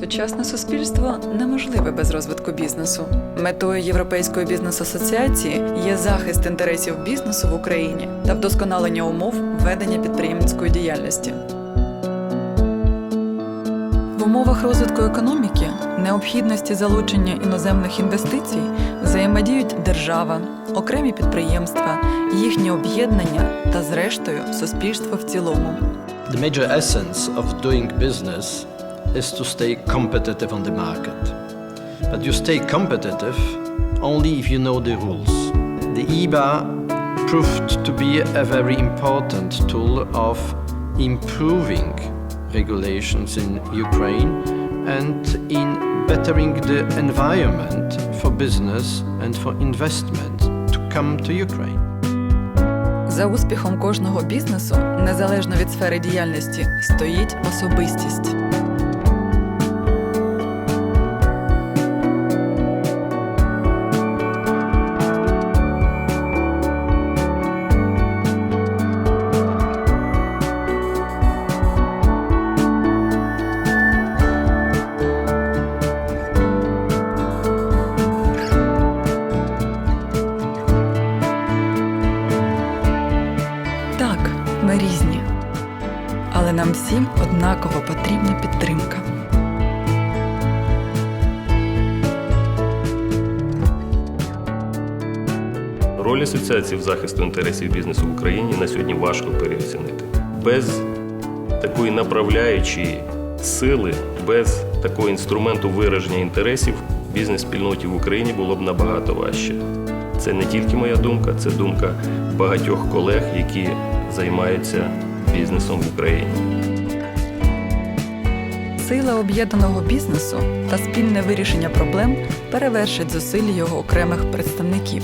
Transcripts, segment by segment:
Сучасне суспільство неможливе без розвитку бізнесу. Метою Європейської бізнес-асоціації є захист інтересів бізнесу в Україні та вдосконалення умов ведення підприємницької діяльності. В умовах розвитку економіки, необхідності залучення іноземних інвестицій взаємодіють держава, окремі підприємства, їхні об'єднання та, зрештою, суспільство в цілому. The major essence of doing business is to stay competitive on the market. But you stay competitive only if you know the rules. The EBA proved to be a very important tool of improving regulations in Ukraine and in bettering the environment for business and for investment to come to Ukraine. За успіхом кожного бізнесу, незалежно від сфери діяльності, стоїть особистість. Але нам всім однаково потрібна підтримка. Роль асоціації в захисту інтересів бізнесу в Україні на сьогодні важко переоцінити. Без такої направляючої сили, без такого інструменту вираження інтересів бізнес-спільноті в Україні було б набагато важче. Це не тільки моя думка, це думка багатьох колег, які займаються бізнесом в Україні. Сила об'єднаного бізнесу та спільне вирішення проблем перевершить зусилля його окремих представників.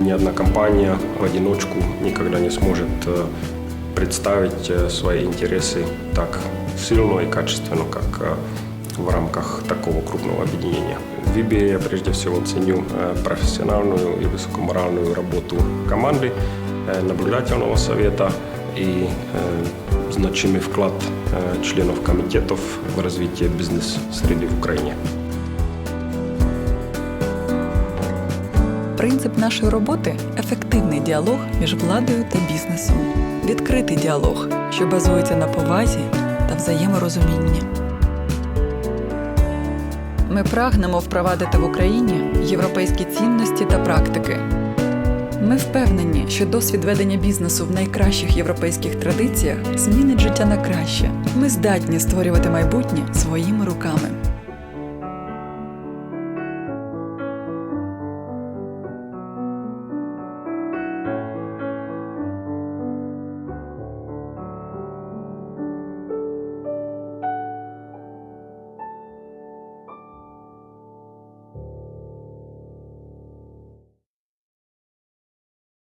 Ни одна компания в одиночку никогда не сможет э, представить э, свои интересы так сильно и качественно, как э, в рамках такого крупного объединения. В Вибе я прежде всего ценю э, профессиональную и высокоморальную работу команды, э, наблюдательного совета и э, значимый вклад э, членов комитетов в развитие бизнес-среды в Украине. Принцип нашої роботи ефективний діалог між владою та бізнесом, відкритий діалог, що базується на повазі та взаєморозумінні. Ми прагнемо впровадити в Україні європейські цінності та практики. Ми впевнені, що досвід ведення бізнесу в найкращих європейських традиціях змінить життя на краще. Ми здатні створювати майбутнє своїми руками.